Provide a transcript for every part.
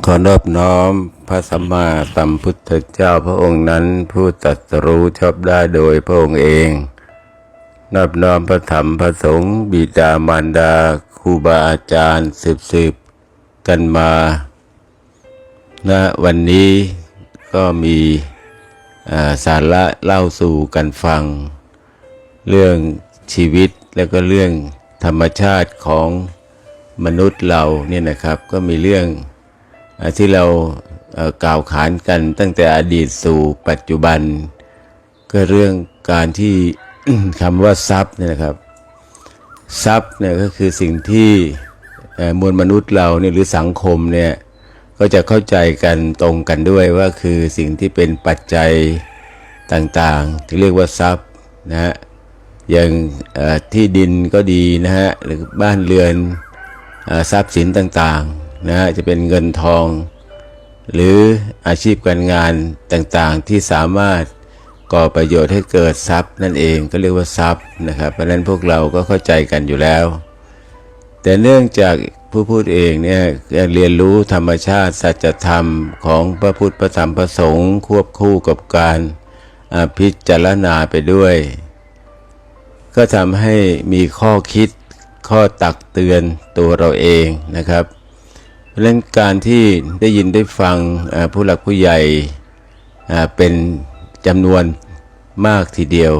ขอนอบน้อมพระสัมมาสัมพุทธเจ้าพระองค์นั้นผู้ตรัสรู้ชอบได้โดยพระองค์เอง นอบน้อมพระธรรมพระสงฆ์บิดามารดาครูบาอาจารย์สืบสืบกันมาณวันนี้ก็มีสาระเล่าสู่กันฟัง เรื่องชีวิตแล้วก็เรื่องธรรมชาติของมนุษย์เราเนี่ยนะครับก็มีเรื่อง ที่เรากล่าวขานกันตั้งแต่อดีตสู่ปัจจุบัน ก็เรื่องการที่คำว่าทรัพย์เนี่ยนะครับ ทรัพย์เนี่ยก็คือสิ่งที่มวลมนุษย์เราเนี่ยหรือสังคมเนี่ยก็จะเข้าใจกันตรงกันด้วยว่าคือสิ่งที่เป็นปัจจัยต่างๆ ที่เรียกว่าทรัพย์นะฮะอย่างที่ดินก็ดีนะฮะหรือบ้านเรือนอทรัพย์สินต่างๆ นะฮะจะเป็นเงินทอง หรืออาชีพการงานต่างๆที่สามารถก่อประโยชน์ให้เกิดทรัพย์นั่นเองก็เรียกว่าทรัพย์นะครับ เพราะฉะนั้นพวกเราก็เข้าใจกันอยู่แล้ว แต่เนื่องจากผู้พูดเองเนี่ยเรียนรู้ธรรมชาติสัจธรรมของพระพุทธพระธรรมพระสงฆ์ควบคู่กับการพิจารณาไปด้วย ก็ทำให้มีข้อคิดข้อตักเตือนตัวเราเองนะครับ เราะฉะนั้นการที่ได้ยินได้ฟังผู้หลักผู้ใหญ่เป็นจำนวนมากทีเดียว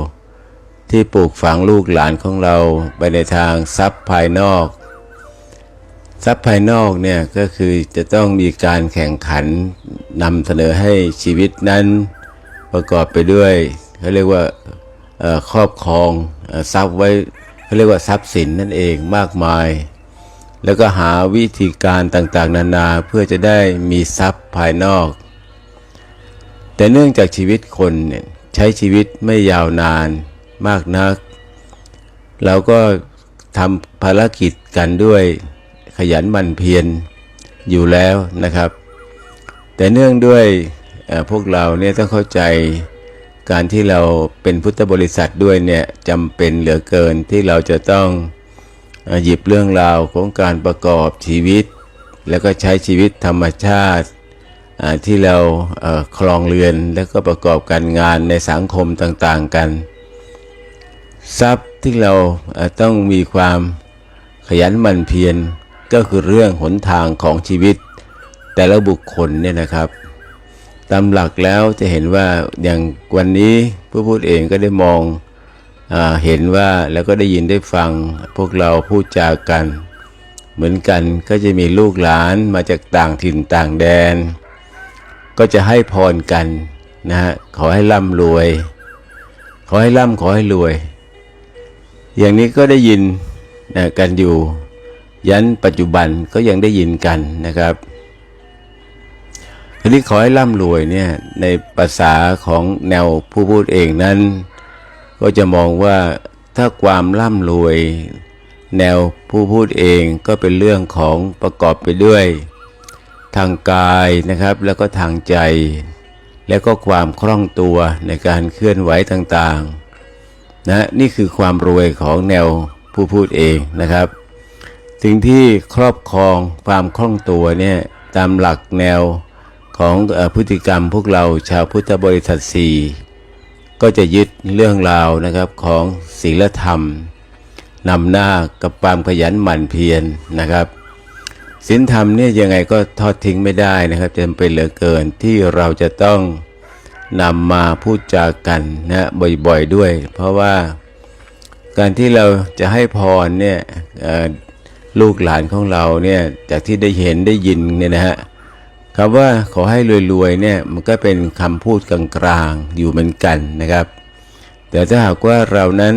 ที่ปลูกฝังลูกหลานของเราไปในทางทรัพย์ภายนอก ทรัพย์ภายนอกเนี่ยก็คือจะต้องมีการแข่งขันนำเสนอให้ชีวิตนั้นประกอบไปด้วยเขาเรียกว่าครอบครองทรัพย์ไว้เขาเรียกว่าทรัพย์สินนั่นเองมากมาย แล้วก็หาวิธีการต่างๆ นานาเพื่อจะได้มีทรัพย์ภายนอก แต่เนื่องจากชีวิตคนเนี่ยใช้ชีวิตไม่ยาวนานมากนัก เราก็ทำภารกิจกันด้วยขยันหมั่นเพียรอยู่แล้วนะครับ แต่เนื่องด้วยพวกเราเนี่ยต้องเข้าใจการที่เราเป็นพุทธบริษัทด้วยเนี่ยจำเป็นเหลือเกินที่เราจะต้อง หยิบเรื่องราวของการประกอบชีวิต แล้วก็ใช้ชีวิตธรรมชาติที่เราครองเรือนแล้วก็ประกอบการงานในสังคมต่างๆกัน ทรัพย์ที่เราต้องมีความขยันหมั่นเพียรก็คือเรื่องหนทางของชีวิต แต่ละบุคคลเนี่ยนะครับตามหลักแล้วจะเห็นว่าอย่างวันนี้ผู้พูดเองก็ได้มอง เห็นว่าแล้วก็ได้ยินได้ฟังพวกเราพูดจากัน เหมือนกันก็จะมีลูกหลานมาจากต่างถิ่นต่างแดน ก็จะให้พรกันนะฮะขอให้ร่ำรวย ขอให้ร่ำขอให้รวย อย่างนี้ก็ได้ยินนะกันอยู่ ยันปัจจุบันก็ยังได้ยินกันนะครับทีนี้ขอให้ร่ำรวยเนี่ยในภาษาของแนวผู้พูดเองนั้น ก็จะมองว่าถ้าความร่ำรวย แนวผู้พูดเองก็เป็นเรื่องของประกอบไปด้วย ทางกายนะครับแล้วก็ทางใจ แล้วก็ความคล่องตัวในการเคลื่อนไหวต่างๆนะนี่คือความรวยของแนวผู้พูดเองนะครับ สิ่งที่ครอบครองความคล่องตัวเนี่ยตามหลักแนวของอพฤติกรรมพวกเราชาวพุทธบริษัทสี่ ก็จะยึดเรื่องราวนะครับของศีลธรรมนำหน้ากับความขยันหมั่นเพียรนะครับศีลธรรมเนี่ยยังไงก็ทอดทิ้งไม่ได้นะครับจำเป็นเหลือเกินที่เราจะต้องนำมาพูดจากันนะบ่อยๆด้วย เพราะว่าการที่เราจะให้พรเนี่ยลูกหลานของเราเนี่ยจากที่ได้เห็นได้ยินเนี่ยนะฮะ คำว่าขอให้รวยๆเนี่ยมันก็เป็นคำพูดกลางๆอยู่เหมือนกันนะครับ แต่ถ้าหากว่าเรานั้น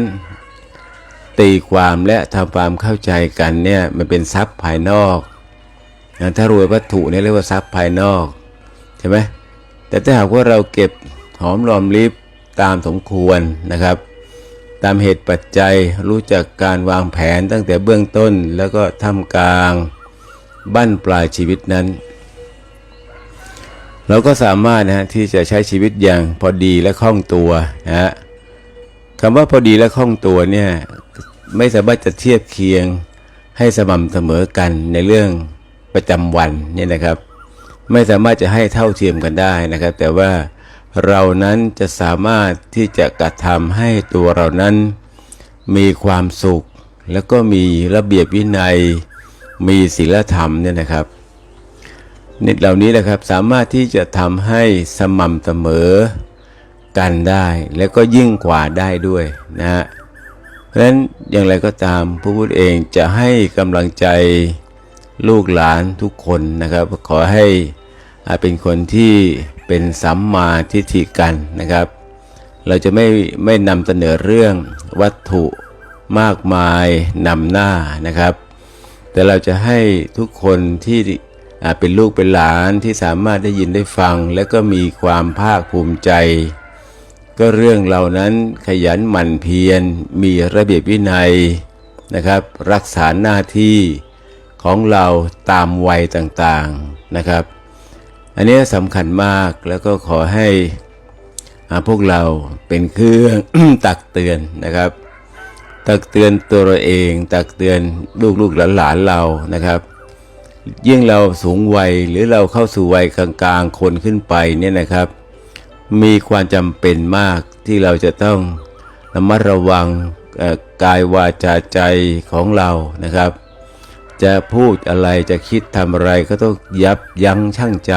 ตีความและทำความเข้าใจกันเนี่ยมันเป็นทรัพย์ภายนอกนะถ้ารวยวัตถุเนี่ยเรียกว่าทรัพย์ภายนอกใช่ไหมแต่ถ้าหากว่าเราเก็บหอมรอมริบตามสมควรนะครับ ตามเหตุปัจจัยรู้จักการวางแผนตั้งแต่เบื้องต้นแล้วก็ท่ามกลางบั้นปลายชีวิตนั้น เราก็สามารถนะฮะที่จะใช้ชีวิตอย่างพอดีและคล่องตัวนะฮะคำว่าพอดีและคล่องตัวเนี่ยไม่สามารถจะเทียบเคียงให้สม่ำเสมอกันในเรื่องประจำวันเนี่ยนะครับ ไม่สามารถจะให้เท่าเทียมกันได้นะครับ แต่ว่าเรานั้นจะสามารถที่จะกระทำให้ตัวเรานั้น มีความสุข แล้วก็มีระเบียบวินัย มีศีลธรรมเนี่ยนะครับ นิดเหล่านี้นะครับสามารถที่จะทำให้สม่ำเสมอกันได้ แล้วก็ยิ่งกว่าได้ด้วยนะฮะเพราะฉะนั้นอย่างไรก็ตามพระพุทธเองจะให้กำลังใจลูกหลานทุกคนนะครับ ขอให้เป็นคนที่เป็นสัมมาทิฏฐิกันนะครับ เราจะไม่ไม่นำเสนอเรื่องวัตถุมากมายนำหน้านะครับ แต่เราจะให้ทุกคนที่ เป็นลูกเป็นหลานที่สามารถได้ยินได้ฟัง และก็มีความภาคภูมิใจ ก็เรื่องเหล่านั้นขยันหมั่นเพียร มีระเบียบวินัยนะครับ รักษาหน้าที่ของเราตามวัยต่างๆนะครับ อันนี้สำคัญมากแล้วก็ขอให้พวกเราเป็นเครื่องตักเตือนนะครับ ตักเตือนตัวเราเอง ตักเตือนลูกๆหลานๆเรานะครับ ยิ่งเราสูงวัยหรือเราเข้าสู่วัยกลางๆ คนขึ้นไปเนี่ยนะครับ มีความจำเป็นมากที่เราจะต้องระมัดระวังกายวาจาใจของเรานะครับ จะพูดอะไรจะคิดทำอะไรก็ต้องยับยั้งชั่งใจ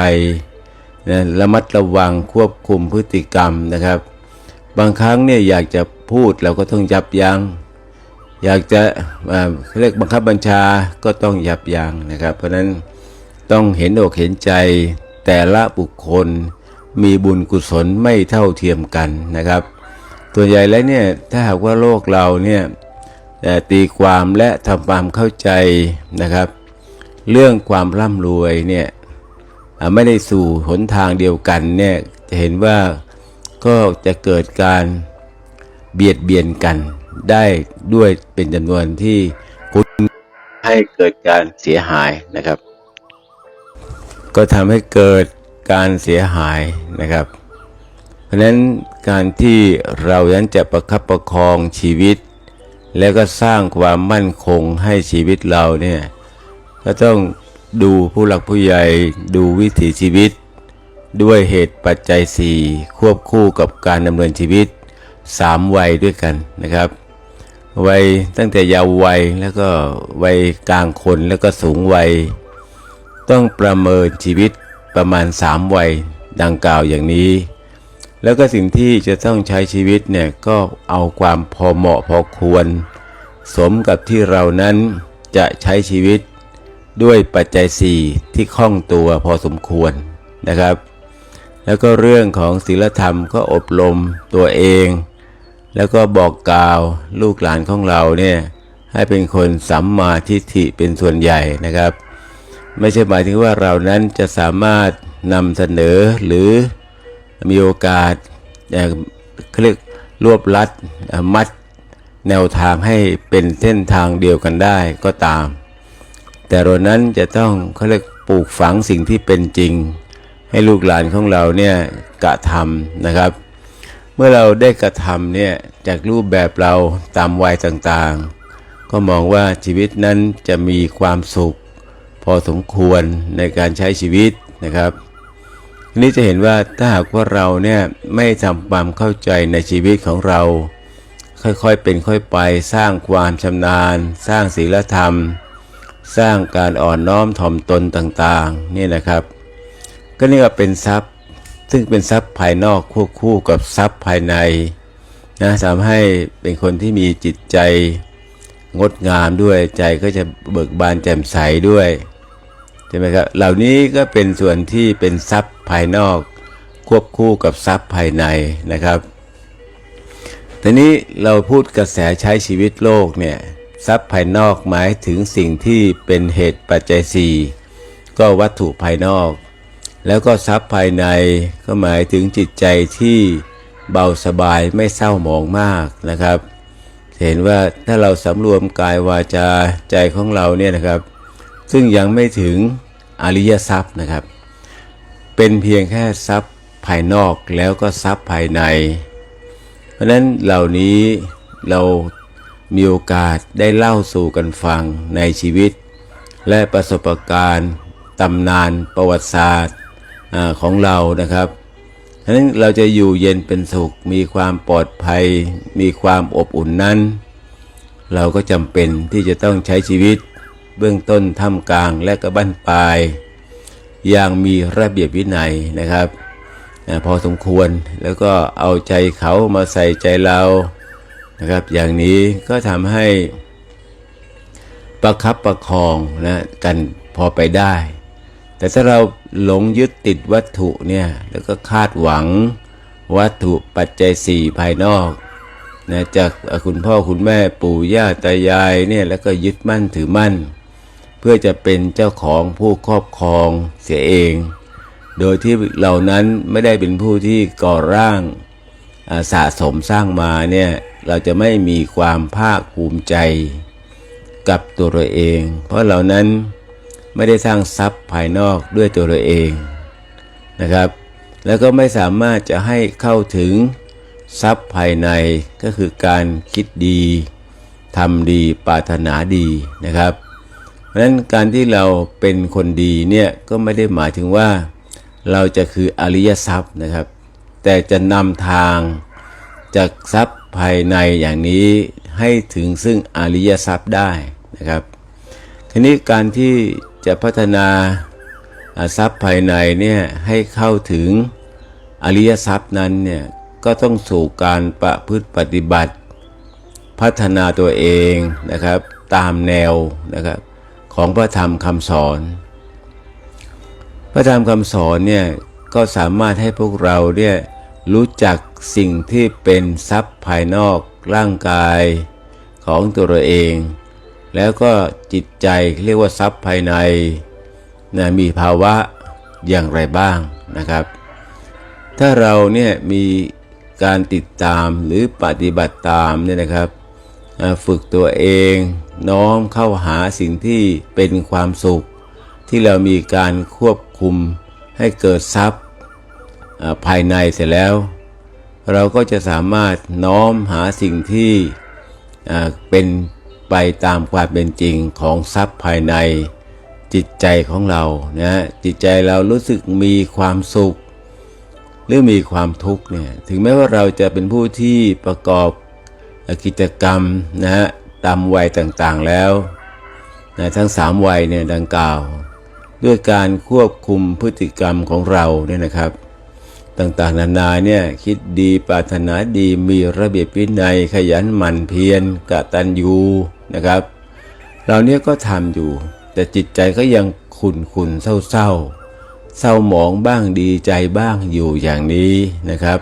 นะระมัดระวังควบคุมพฤติกรรมนะครับ บางครั้งเนี่ยอยากจะพูดเราก็ต้องยับยัง้ง อยากจะเเรียกบังคับบัญชาก็ต้องยับยั้งนะครับ เพราะนั้นต้องเห็นอกเห็นใจแต่ละบุคคลมีบุญกุศลไม่เท่าเทียมกันนะครับตัวใหญ่แล้วเนี่ยถ้าหากว่าโลกเราเนี่ยตีความและทำความเข้าใจนะครับ เรื่องความร่ำรวยเนี่ยไม่ได้สู่หนทางเดียวกันเนี่ยจะเห็นว่าก็จะเกิดการเบียดเบียนกัน ได้ด้วยเป็นจำนวนที่คุณให้เกิดการเสียหายนะครับ ก็ทำให้เกิดการเสียหายนะครับ เพราะนั้นการที่เรานั้นจะประคับประคองชีวิต แล้วก็สร้างความมั่นคงให้ชีวิตเราเนี่ยก็ต้องดูผู้หลักผู้ใหญ่ดูวิถีชีวิต ด้วยเหตุปัจจัย 4 ควบคู่กับการดำเนินชีวิต 3วัยด้วยกันนะครับ วัยตั้งแต่เยาว์วัยแล้วก็วัยกลางคนแล้วก็สูงวัย ต้องประเมินชีวิตประมาณ3วัยดังกล่าวอย่างนี้ แล้วก็สิ่งที่จะต้องใช้ชีวิตเนี่ยก็เอาความพอเหมาะพอควร สมกับที่เรานั้นจะใช้ชีวิตด้วยปัจจัย 4 ที่คล่องตัวพอสมควรนะครับ แล้วก็เรื่องของศีลธรรมก็อบรมตัวเอง แล้วก็บอกกล่าวลูกหลานของเราเนี่ยให้เป็นคนสัมมาทิฏฐิเป็นส่วนใหญ่นะครับ ไม่ใช่หมายถึงว่าเรานั้นจะสามารถนำเสนอหรือมีโอกาสเอ่อเขาเรียกรวบลัดมัดแนวทางให้เป็นเส้นทางเดียวกันได้ก็ตาม แต่เรานั้นจะต้องเขาเรียกปลูกฝังสิ่งที่เป็นจริง ให้ลูกหลานของเราเนี่ยกระทำนะครับ มื่อเราได้กระทำเนี่ยจากรูปแบบเราตามวัยต่างๆ ก็มองว่าชีวิตนั้นจะมีความสุข พอสมควรในการใช้ชีวิตนะครับทีนี้จะเห็นว่าถ้าหากว่าเราเนี่ยไม่ทำความเข้าใจในชีวิตของเรา ค่อยๆเป็นค่อยไปสร้างความชำนาญ สร้างศีลธรรม สร้างการอ่อนน้อมถ่อมตนต่างๆนี่นะครับ ก็นี่ก็เป็นทรัพย์ ซึ่งเป็นทรัพย์ภายนอกควบคู่กับทรัพย์ภายในนะทำให้เป็นคนที่มีจิตใจงดงามด้วยใจก็จะเบิกบานแจ่มใสด้วยใช่ไหมครับเหล่านี้ก็เป็นส่วนที่เป็นทรัพย์ภายนอก ควบคู่กับทรัพย์ภายในนะครับทีนี้เราพูดกระแสใช้ชีวิตโลกเนี่ยทรัพย์ภายนอกหมายถึงสิ่งที่เป็นเหตุปัจจัยสี่ก็วัตถุภายนอก แล้วก็ทรัพย์ภายในก็หมายถึงจิตใจที่เบาสบายไม่เศร้าหมองมากนะครับ เห็นว่าถ้าเราสำรวมกายวาจาใจของเราเนี่ยนะครับ ซึ่งยังไม่ถึงอริยทรัพย์นะครับ เป็นเพียงแค่ทรัพย์ภายนอกแล้วก็ทรัพย์ภายใน เพราะนั้นเหล่านี้เรามีโอกาสได้เล่าสู่กันฟังในชีวิต และประสบการณ์ตำนานประวัติศาสตร์ ของเรานะครับฉะนั้นเราจะอยู่เย็นเป็นสุข มีความปลอดภัย มีความอบอุ่นนั้น เราก็จำเป็นที่จะต้องใช้ชีวิต เบื้องต้นท่ามกลางและก็บั้นปลาย อย่างมีระเบียบวินัยนะครับอพอสมควรแล้วก็เอาใจเขามาใส่ใจเรานะครับ อย่างนี้ก็ทำให้ประคับประคองนะกันพอไปได้ แต่ถ้าเราหลงยึดติดวัตถุเนี่ยแล้วก็คาดหวังวัตถุปัจจัยสี่ภายนอกนะจากคุณพ่อคุณแม่ปู่ย่าตายายเนี่ยแล้วก็ยึดมั่นถือมั่น เพื่อจะเป็นเจ้าของผู้ครอบครองเสียเอง โดยที่เหล่านั้นไม่ได้เป็นผู้ที่ก่อร่างาสะสมสร้างมาเนี่ยเราจะไม่มีความภาคภูมิใจกับตัวเราเอง เพราะเหล่านั้น ไม่ได้สร้างทรัพย์ภายนอกด้วยตัวเราเองนะครับ แล้วก็ไม่สามารถจะให้เข้าถึงทรัพย์ภายในก็คือการคิดดีทำดีปรารถนาดีนะครับ เพราะฉะนั้นการที่เราเป็นคนดีเนี่ยก็ไม่ได้หมายถึงว่า เราจะคืออริยทรัพย์นะครับ แต่จะนำทางจากทรัพย์ภายในอย่างนี้ให้ถึงซึ่งอริยทรัพย์ได้นะครับ ทีนี้การที่ จะพัฒนาทรัพย์ภายในเนี่ยให้เข้าถึงอริยทรัพย์นั้นเนี่ยก็ต้องสู่การประพฤติปฏิบัติ พัฒนาตัวเองนะครับตามแนวนะครับของพระธรรมคำสอน พระธรรมคำสอนเนี่ยก็สามารถให้พวกเราเนี่ยรู้จักสิ่งที่เป็นทรัพย์ภายนอกร่างกายของตัวเราเอง แล้วก็จิตใจเรียกว่าทรัพย์ภายในนะมีภาวะอย่างไรบ้างนะครับ ถ้าเราเนี่ยมีการติดตามหรือปฏิบัติตามเนี่ยนะครับฝึกตัวเองน้อมเข้าหาสิ่งที่เป็นความสุข ที่เรามีการควบคุมให้เกิดทรัพย์ภายในเสร็จแล้ว เราก็จะสามารถน้อมหาสิ่งที่เป็น ไปตามความเป็นจริงของทรัพย์ภายใน จิตใจของเรานะจิตใจเรารู้สึกมีความสุข หรือมีความทุกข์เนี่ยถึงแม้ว่าเราจะเป็นผู้ที่ประกอบกิจกรรมนะฮะตามวัยต่างๆแล้วนะทั้งสามวัยเนี่ยดังกล่าว ด้วยการควบคุมพฤติกรรมของเราเนี่ยนะครับ ต่างๆ นานาเนี่ยคิดดีปรารถนาดีมีระเบียบวินัยขยันหมั่นเพียรกตัญญู นะครับเราเนี่ยก็ทำอยู่ แต่จิตใจก็ยังขุนขุนเศร้าเศร้าเศร้าหมองบ้างดีใจบ้างอยู่อย่างนี้นะครับ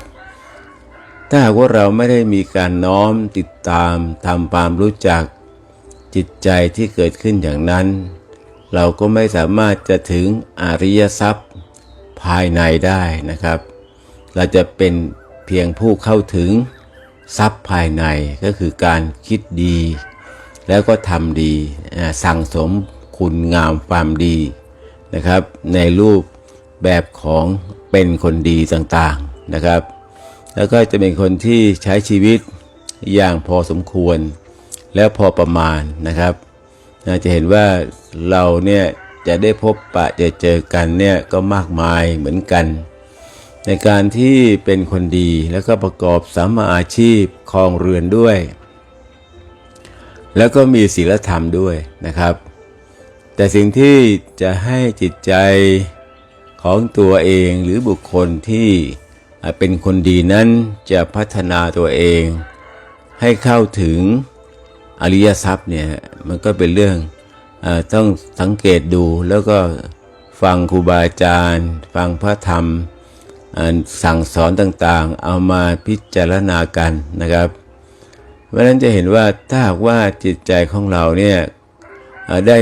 ถ้าหากว่าเราไม่ได้มีการน้อมติดตามทำความรู้จัก จิตใจที่เกิดขึ้นอย่างนั้น เราก็ไม่สามารถจะถึงอริยทรัพย์ภายในได้นะครับ เราจะเป็นเพียงผู้เข้าถึงทรัพย์ภายในก็คือการคิดดี แล้วก็ทำดีสั่งสมคุณงามความดีนะครับ ในรูปแบบของเป็นคนดีต่างๆนะครับ แล้วก็จะเป็นคนที่ใช้ชีวิตอย่างพอสมควร แล้วพอประมาณนะครับน่าจะเห็นว่าเราเนี่ยจะได้พบปะจะเจอกันเนี่ยก็มากมายเหมือนกัน ในการที่เป็นคนดีแล้วก็ประกอบสามอาชีพครองเรือนด้วย แล้วก็มีศีลธรรมด้วยนะครับ แต่สิ่งที่จะให้จิตใจของตัวเองหรือบุคคลที่เป็นคนดีนั้นจะพัฒนาตัวเอง ให้เข้าถึงอริยทรัพย์เนี่ยมันก็เป็นเรื่องอต้องสังเกตดูแล้วก็ฟังครูบาอาจารย์ ฟังพระธรรม สั่งสอนต่างๆ เอามาพิจารณากันนะครับ เพราะนั้นจะเห็นว่าถ้าหากว่าจิตใจของเราเนี่ยได้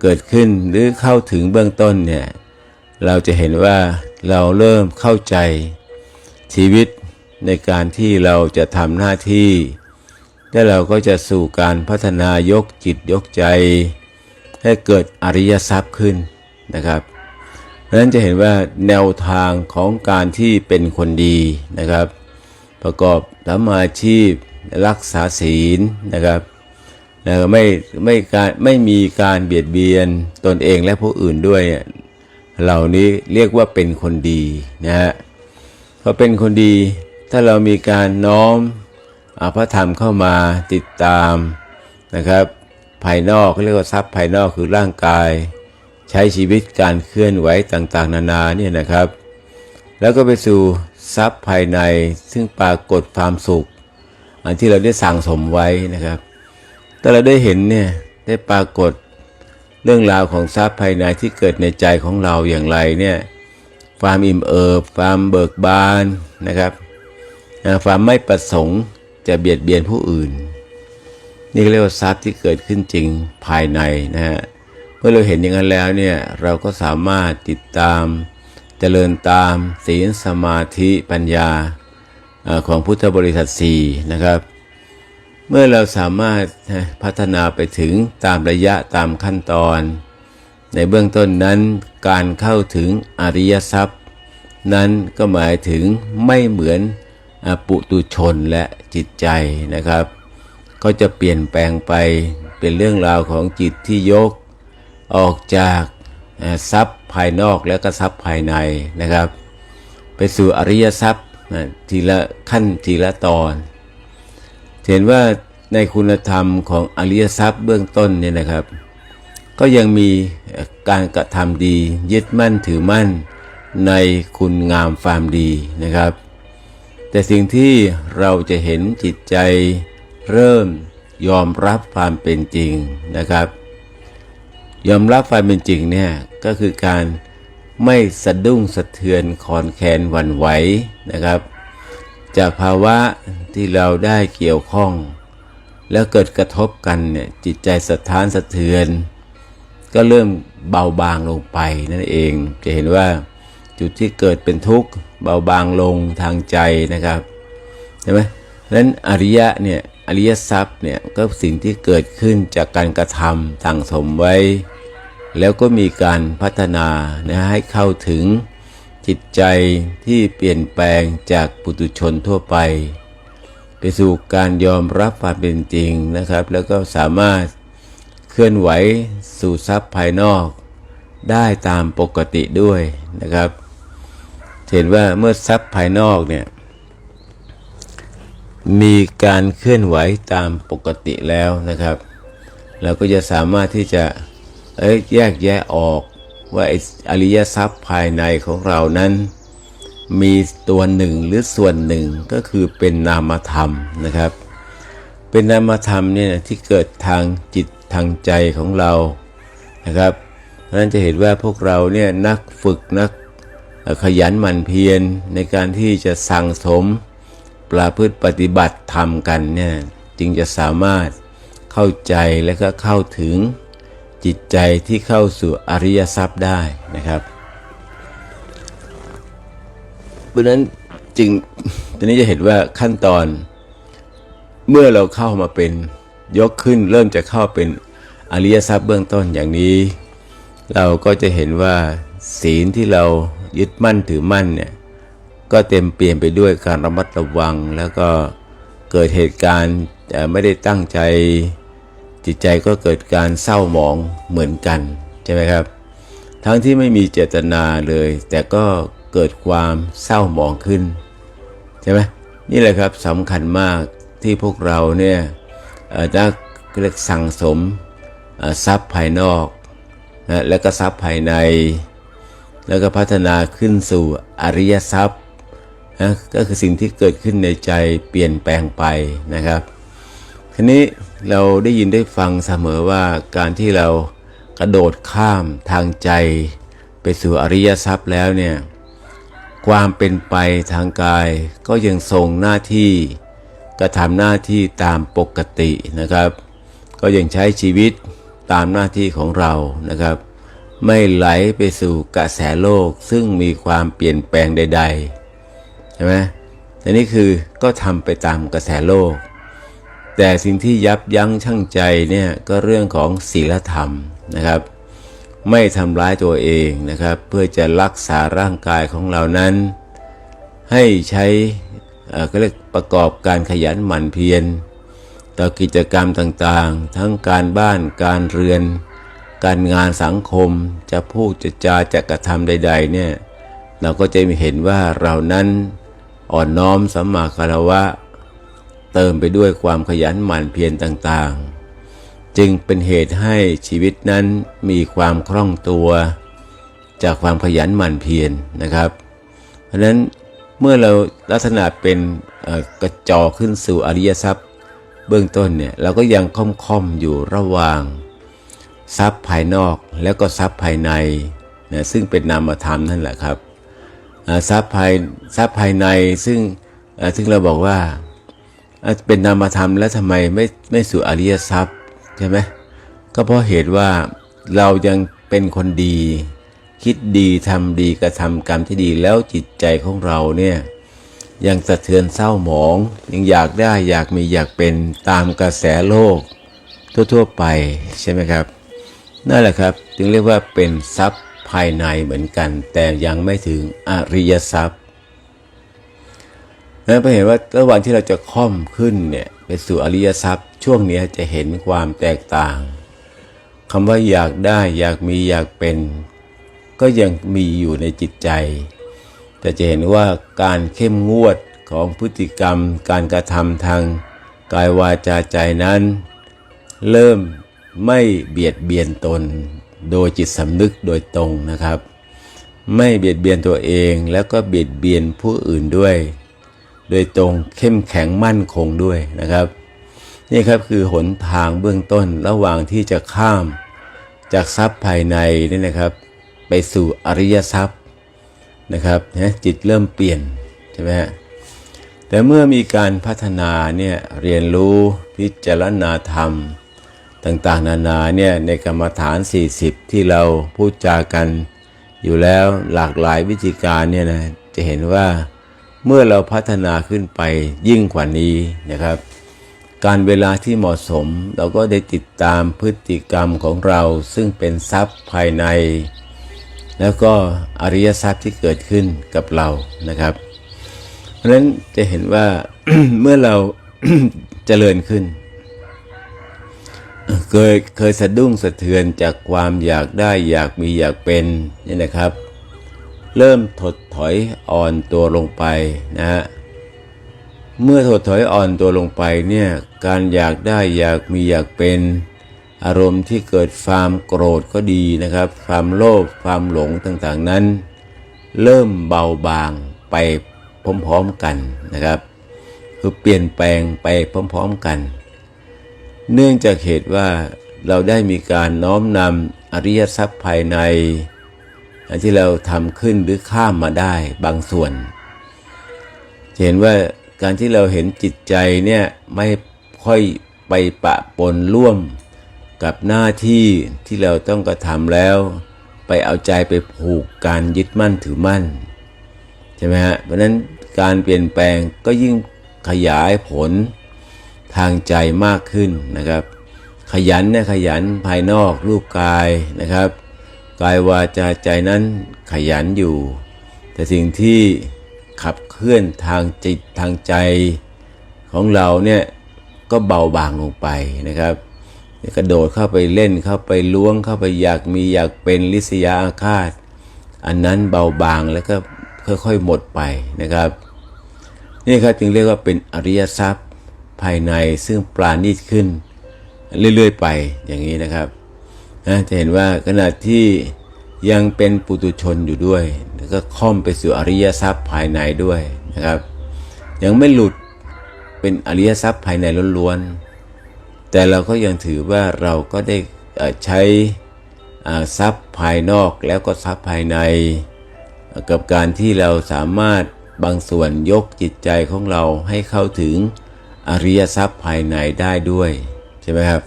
เกิดขึ้นหรือเข้าถึงเบื้องต้นเนี่ยเราจะเห็นว่าเราเริ่มเข้าใจชีวิตในการที่เราจะทำหน้าที่ และเราก็จะสู่การพัฒนายกจิตยกใจ ให้เกิดอริยทรัพย์ขึ้นนะครับเพราะนั้นจะเห็นว่าแนวทางของการที่เป็นคนดีนะครับ ประกอบธรรมาชีพรักษาศีลนะครับแล้วก็ไม่ไม่การไม่มีการเบียดเบียนตนเองและผู้อื่นด้วย เหล่านี้เรียกว่าเป็นคนดีนะฮะพอเป็นคนดีถ้าเรามีการน้อมอาพระธรรมเข้ามาติดตามนะครับ ภายนอกเขาเรียกว่าทรัพย์ภายนอกคือร่างกาย ใช้ชีวิตการเคลื่อนไหวต่างๆ นานาเนี่ยนะครับ แล้วก็ไปสู่ ทรัพย์ภายในซึ่งปรากฏความสุข อันที่เราได้สั่งสมไว้นะครับแต่เราได้เห็นเนี่ยได้ปรากฏเรื่องราวของทรัพย์ภายในที่เกิดในใจของเราอย่างไรเนี่ยความอิ่มเอิบความเบิกบานนะครับความไม่ประสงค์จะเบียดเบียนผู้อื่น นี่เรียกว่าทรัพย์ที่เกิดขึ้นจริงภายในนะฮะเมื่อเราเห็นอย่างนั้นแล้วเนี่ยเราก็สามารถติดตาม เจริญตามศีลสมาธิปัญญาอของพุทธบริษัทสี่นะครับ เมื่อเราสามารถพัฒนาไปถึงตามระยะตามขั้นตอน ในเบื้องต้นนั้นการเข้าถึงอริยทรัพย์ นั้นก็หมายถึงไม่เหมือนอปุตุชนและจิตใจนะครับ ก็จะเปลี่ยนแปลงไปเป็นเรื่องราวของจิตที่ยกออกจาก ทรัพย์ภายนอกและก็ทรัพย์ภายในนะครับ ไปสู่อริยทรัพย์ทีละขั้นทีละตอน เห็นว่าในคุณธรรมของอริยทรัพย์เบื้องต้นเนี่ยนะครับ ก็ยังมีการกระทำดี ยึดมั่นถือมั่นในคุณงามความดีนะครับ แต่สิ่งที่เราจะเห็นจิตใจเริ่มยอมรับความเป็นจริงนะครับ ยอมรับความเป็นจริงเนี่ยก็คือการไม่สะดุ้งสะเทือนคลอนแคนหวั่นไหวนะครับ จากภาวะที่เราได้เกี่ยวข้อง แล้วเกิดกระทบกันเนี่ยจิตใจสะท้านสะเทือน ก็เริ่มเบาบางลงไปนั่นเองจะเห็นว่าจุดที่เกิดเป็นทุกข์เบาบางลงทางใจนะครับใช่ไหมดังนั้นอริยะเนี่ยอริยทรัพย์เนี่ยก็สิ่งที่เกิดขึ้นจากการกระทำสั่งสมไว้ แล้วก็มีการพัฒนานะให้เข้าถึงจิตใจที่เปลี่ยนแปลงจากปุถุชนทั่วไป ไปสู่การยอมรับความเป็นจริงนะครับ แล้วก็สามารถเคลื่อนไหวสู่ทรัพย์ภายนอก ได้ตามปกติด้วยนะครับ เห็นว่าเมื่อทรัพย์ภายนอกเนี่ยมีการเคลื่อนไหวตามปกติแล้วนะครับ เราก็จะสามารถที่จะ แยกแยะออกว่าไอ้อริยทรัพย์ภายในของเรานั้น มีตัวหนึ่งหรือส่วนหนึ่งก็คือเป็นนามธรรมนะครับ เป็นนามธรรมเนี่ยที่เกิดทางจิตทางใจของเรานะครับเพราะนั้นจะเห็นว่าพวกเราเนี่ยนักฝึกนักขยันหมั่นเพียรในการที่จะสั่งสมประพฤติปฏิบัติธรรมกันเนี่ยจึงจะสามารถเข้าใจและก็เข้าถึง จิตใจที่เข้าสู่อริยทรัพย์ได้นะครับเพราะฉะนั้นจึงตอนนี้จะเห็นว่าขั้นตอน เมื่อเราเข้ามาเป็นยกขึ้น เริ่มจะเข้าเป็นอริยทรัพย์เบื้องต้นอย่างนี้ เราก็จะเห็นว่าศีลที่เรายึดมั่นถือมั่นเนี่ยก็เต็มเปลี่ยนไปด้วยการระมัดระวัง แล้วก็เกิดเหตุการณ์ไม่ได้ตั้งใจ จิตใจก็เกิดการเศร้าหมองเหมือนกันใช่ไหมครับ ทั้งที่ไม่มีเจตนาเลย แต่ก็เกิดความเศร้าหมองขึ้นใช่ไหมนี่แหละครับสำคัญมากที่พวกเราเนี่ยเอ่อจะเรียกสั่งสมทรัพย์ภายนอกนะและก็ทรัพย์ภายใน แล้วก็พัฒนาขึ้นสู่อริยทรัพย์นะก็คือสิ่งที่เกิดขึ้นในใจเปลี่ยนแปลงไปนะครับทีนี้ เราได้ยินได้ฟังเสมอว่าการที่เรากระโดดข้ามทางใจ ไปสู่อริยทรัพย์แล้วเนี่ยความเป็นไปทางกายก็ยังทรงหน้าที่กระทำหน้าที่ตามปกตินะครับ ก็ยังใช้ชีวิตตามหน้าที่ของเรานะครับ ไม่ไหลไปสู่กระแสโลกซึ่งมีความเปลี่ยนแปลงใดๆใช่ไหมแต่นี่คือก็ทำไปตามกระแสโลก แต่สิ่งที่ยับยั้งชั่งใจเนี่ยก็เรื่องของศีลธรรมนะครับ ไม่ทำร้ายตัวเองนะครับ เพื่อจะรักษาร่างกายของเรานั้น ให้ใช้ก็เรียกประกอบการขยันหมั่นเพียรต่อกิจกรรมต่างๆ ทั้งการบ้านการเรือน การงานสังคมจะพูดจะจาจะกระทำใด ๆ เนี่ย เราก็จะเห็นว่าเรานั้นอ่อนน้อมสัมมาคารวะ เติมไปด้วยความขยันหมั่นเพียรต่างๆ จึงเป็นเหตุให้ชีวิตนั้นมีความคล่องตัว จากความขยันหมั่นเพียรนะครับ เพราะนั้นเมื่อเราลักษณะเป็นกระจอกขึ้นสู่อริยทรัพย์ เบื้องต้นเนี่ยเราก็ยังค่อมๆอยู่ระหว่าง ทรัพย์ภายนอกแล้วก็ทรัพย์ภายในนะซึ่งเป็นนามธรรมนั่นแหละครับทรัพย์ภายทรัพย์ภายในซึ่งซึ่งเราบอกว่า เป็นนามธรรมแล้วทำไมไม่ไม่สู่อริยทรัพย์ใช่ไหมก็เพราะเหตุว่าเรายังเป็นคนดี คิดดีทำดีกระทำกรรมที่ดีแล้วจิตใจของเราเนี่ยยังสะเทือนเศร้าหมอง ยังอยากได้อยากมีอยากเป็นตามกระแสโลก ทั่วๆไปใช่ไหมครับนั่นแหละครับจึงเรียกว่าเป็นทรัพย์ภายในเหมือนกัน แต่ยังไม่ถึงอริยทรัพย์ นั้นไปเห็นว่าระหว่างที่เราจะค่อมขึ้นเนี่ยไปสู่อริยทรัพย์ ช่วงนี้จะเห็นความแตกต่างคำว่าอยากได้อยากมีอยากเป็น ก็ยังมีอยู่ในจิตใจ แต่จะเห็นว่าการเข้มงวดของพฤติกรรม การกระทำทางกายวาจาใจนั้น เริ่มไม่เบียดเบียนตน โดยจิตสำนึกโดยตรงนะครับ ไม่เบียดเบียนตัวเองแล้วก็เบียดเบียนผู้อื่นด้วย โดยตรงเข้มแข็งมั่นคงด้วยนะครับ นี่ครับคือหนทางเบื้องต้นระหว่างที่จะข้ามจากทรัพย์ภายในนี่นะครับ ไปสู่อริยทรัพย์นะครับนะจิตเริ่มเปลี่ยนใช่ไหมฮะแต่เมื่อมีการพัฒนาเนี่ยเรียนรู้พิจารณาธรรม ต่างๆ นานาเนี่ยในกรรมฐาน 40 ที่เราพูดจากันอยู่แล้วหลากหลายวิธีการเนี่ยนะจะเห็นว่า เมื่อเราพัฒนาขึ้นไปยิ่งกว่านี้นะครับ การเวลาที่เหมาะสมเราก็ได้ติดตามพฤติกรรมของเรา ซึ่งเป็นทรัพย์ภายใน แล้วก็อริยทรัพย์ที่เกิดขึ้นกับเรานะครับ เพราะฉะนั้นจะเห็นว่าเมื่อเราเจริญขึ้นเคยเคยสะดุ้งสะเทือนจากความอยากได้อยากมีอยากเป็นนี่นะครับ เริ่มถดถอยอ่อนตัวลงไปนะฮะเมื่อถดถอยอ่อนตัวลงไปเนี่ยการอยากได้อยากมีอยากเป็นอารมณ์ที่เกิดความโกรธก็ดีนะครับ ความโลภความหลงต่างๆนั้น เริ่มเบาบางไปพร้อมๆกันนะครับ คือเปลี่ยนแปลงไปพร้อมๆกัน เนื่องจากเหตุว่าเราได้มีการน้อมนำอริยทรัพย์ภายในอัน ที่เราทำขึ้นหรือข้ามมาได้บางส่วนจะเห็นว่าการที่เราเห็นจิตใจเนี่ยไม่ค่อยไปปะปนร่วมกับหน้าที่ที่เราต้องกระทำแล้ว ไปเอาใจไปผูกการยึดมั่นถือมั่นใช่ไหมฮะเพราะฉะนั้นการเปลี่ยนแปลงก็ยิ่งขยายผลทางใจมากขึ้นนะครับ ขยันเนี่ยขยันภายนอกรูปกายนะครับ กายวาจาใจนั้นขยันอยู่ แต่สิ่งที่ขับเคลื่อนทางจิตทางใจของเราเนี่ยก็เบาบางลงไปนะครับ กระโดดเข้าไปเล่นเข้าไปล้วงเข้าไปอยากมีอยากเป็นลิษยาอาฆาต อันนั้นเบาบางแล้วก็ค่อยๆหมดไปนะครับ นี่ครับจึงเรียกว่าเป็นอริยทรัพย์ภายในซึ่งปราณีตขึ้น เรื่อยๆไปอย่างนี้นะครับ นะจะเห็นว่าขณะที่ยังเป็นปุตุชนอยู่ด้วย แล้วก็ค่อมไปสู่อริยทรัพย์ภายในด้วยนะครับ ยังไม่หลุดเป็นอริยทรัพย์ภายในล้วนๆ แต่เราก็ยังถือว่าเราก็ได้ใช้ทรัพย์ภายนอกแล้วก็ทรัพย์ภายใน กับการที่เราสามารถบางส่วนยกจิตใจของเราให้เข้าถึงอริยทรัพย์ภายในได้ด้วย ใช่ไหมครับ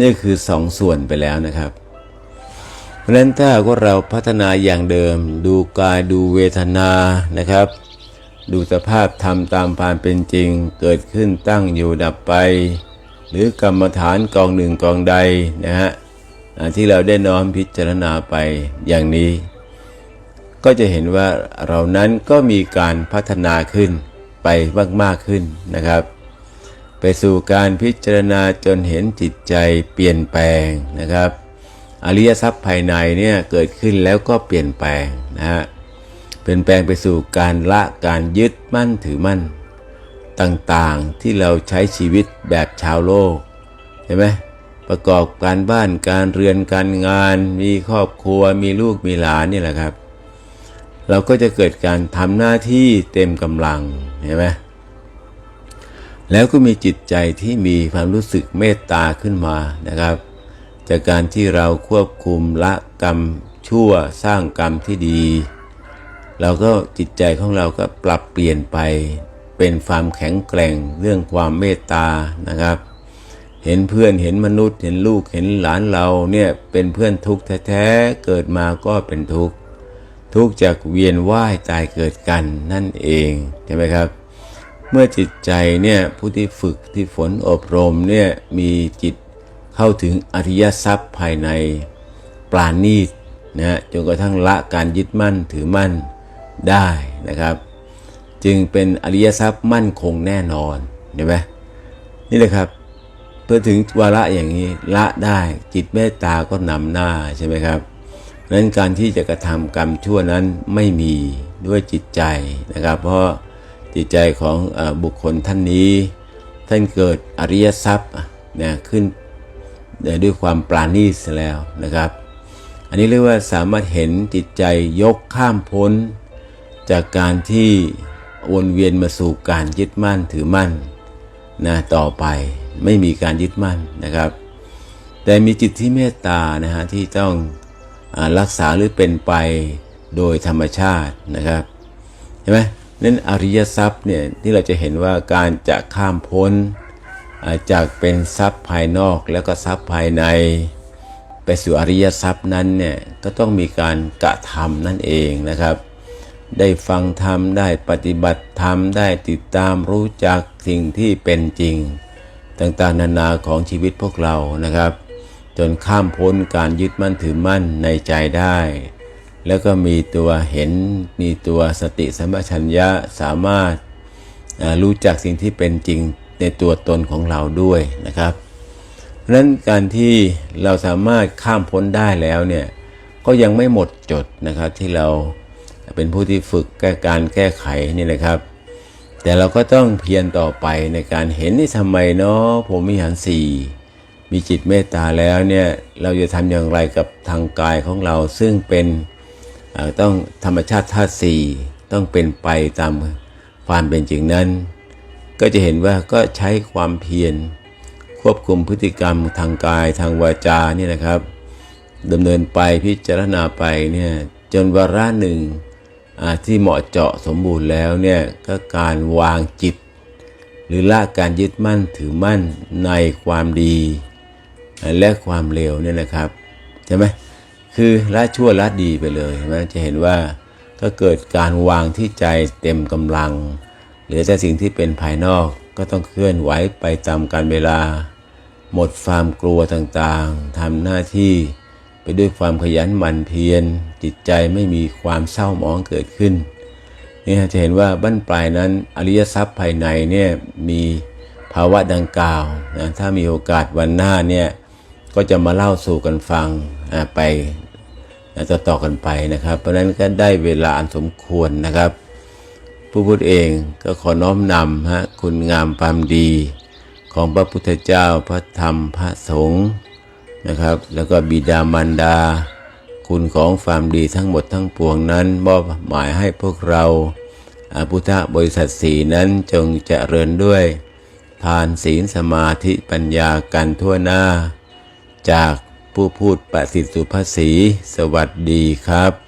นี่คือสองส่วนไปแล้วนะครับ เพราะฉะนั้นถ้าว่าเราพัฒนาอย่างเดิม ดูกายดูเวทนานะครับ ดูสภาพธรรมตามความเป็นจริง เกิดขึ้นตั้งอยู่ดับไป หรือกรรมฐานกองหนึ่งกองใดนะฮะที่เราได้น้อมพิจารณาไปอย่างนี้ ก็จะเห็นว่าเรานั้นก็มีการพัฒนาขึ้นไปมาก ๆ ขึ้นนะครับ ไปสู่การพิจารณาจนเห็นจิตใจเปลี่ยนแปลงนะครับ อริยทรัพย์ภายในเนี่ยเกิดขึ้นแล้วก็เปลี่ยนแปลงนะฮะเปลี่ยนแปลงไปสู่การละการยึดมั่นถือมั่นต่างๆที่เราใช้ชีวิตแบบชาวโลกใช่ไหมประกอบการบ้านการเรือนการงาน มีครอบครัวมีลูกมีหลานนี่แหละครับ เราก็จะเกิดการทำหน้าที่เต็มกำลังเห็นไหม แล้วก็มีจิตใจที่มีความรู้สึกเมตตาขึ้นมานะครับ จากการที่เราควบคุมละกรรมชั่วสร้างกรรมที่ดี เราก็จิตใจของเราก็ปรับเปลี่ยนไป เป็นความแข็งแกร่งเรื่องความเมตตานะครับ เห็นเพื่อนเห็นมนุษย์ เห็นลูกเห็นหลานเราเนี่ยเป็นเพื่อนทุกข์แท้ๆเกิดมาก็เป็นทุกข์ทุกจากเวียนว่ายตายเกิดกันนั่นเองใช่ไหมครับ เมื่อจิตใจเนี่ยผู้ที่ฝึกที่ฝนอบรมเนี่ยมีจิตเข้าถึงอริยทรัพย์ภายในปราณีตนะจนกระทั่งละการยึดมั่นถือมั่นได้นะครับ จึงเป็นอริยทรัพย์มั่นคงแน่นอนเห็นไหมนี่แหละครับเพื่อถึงวาระอย่างนี้ละได้จิตเมตตาก็นำหน้าใช่ไหมครับนั้นการที่จะกระทำกรรมชั่วนั้นไม่มีด้วยจิตใจนะครับ เพราะ จิตใจของอบุคคลท่านนี้ ท่านเกิดอริยทรัพย์เนี่ยขึ้นด้วยความปราณีตเสียแล้วนะครับ อันนี้เรียกว่าสามารถเห็นจิตใจยกข้ามพ้น จากการที่วนเวียนมาสู่การยึดมั่นถือมั่นนะต่อไปไม่มีการยึดมั่นนะครับ แต่มีจิตที่เมตตานะฮะที่ต้องอรักษาหรือเป็นไปโดยธรรมชาตินะครับเห็นไหม นั้นอริยทรัพย์เนี่ยที่เราจะเห็นว่าการจะข้ามพ้นจากเป็นทรัพย์ภายนอกแล้วก็ทรัพย์ภายใน ไปสู่อริยทรัพย์นั้นเนี่ยก็ต้องมีการกระทำนั่นเองนะครับ ได้ฟังธรรมได้ปฏิบัติธรรมได้ติดตามรู้จักสิ่งที่เป็นจริง ต่างๆนานาของชีวิตพวกเรานะครับ จนข้ามพ้นการยึดมั่นถือมั่นในใจได้ แล้วก็มีตัวเห็นมีตัวสติสัมปชัญญะสามารถรู้จักสิ่งที่เป็นจริงในตัวตนของเราด้วยนะครับเพราะฉะนั้นการที่เราสามารถข้ามพ้นได้แล้วเนี่ยก็ยังไม่หมดจดนะครับที่เราเป็นผู้ที่ฝึกแก้การแก้ไขนี่นะครับ แต่เราก็ต้องเพียรต่อไปในการเห็นนี่ทำไมเนาะผมมีหันสี่มีจิตเมตตาแล้วเนี่ยเราจะทำอย่างไรกับทางกายของเราซึ่งเป็น ต้องธรรมชาติธาตุสี่ต้องเป็นไปตามความเป็นจริงนั้น ก็จะเห็นว่าก็ใช้ความเพียรควบคุมพฤติกรรมทางกายทางวาจานี่นะครับดำเนินไปพิจารณาไปเนี่ยจนวาระหนึ่งที่เหมาะเจาะสมบูรณ์แล้วเนี่ยก็การวางจิต หรือละการยึดมั่นถือมั่นในความดี และความเลวเนี่ยนะครับ ใช่ไหม คือละชั่วละดีไปเลยใช่ไหมจะเห็นว่าก็เกิดการวางที่ใจเต็มกำลัง เหลือแต่สิ่งที่เป็นภายนอกก็ต้องเคลื่อนไหวไปตามการเวลา หมดความกลัวต่างๆทำหน้าที่ไปด้วยความขยันหมั่นเพียรจิตใจไม่มีความเศร้าหมองเกิดขึ้นนี่จะเห็นว่าบั้นปลายนั้นอริยทรัพย์ภายในเนี่ยมีภาวะดังกล่าวนะถ้ามีโอกาสวันหน้าเนี่ยก็จะมาเล่าสู่กันฟังอ่าไป ต่อต่อกันไปนะครับ เพราะฉะนั้นก็ได้เวลาอันสมควรนะครับ ผู้พูดเองก็ขอน้อมนำฮะคุณงามความดี ของพระพุทธเจ้าพระธรรมพระสงฆ์นะครับ แล้วก็บิดามารดา คุณของความดีทั้งหมดทั้งปวงนั้นมอบหมายให้พวกเราอาพุทธบริษัทสีนั้นจงเจริญด้วยทานศีลสมาธิปัญญากันทั่วหน้า จาก ผู้พูดประสิทธิสุภาษี สวัสดีครับ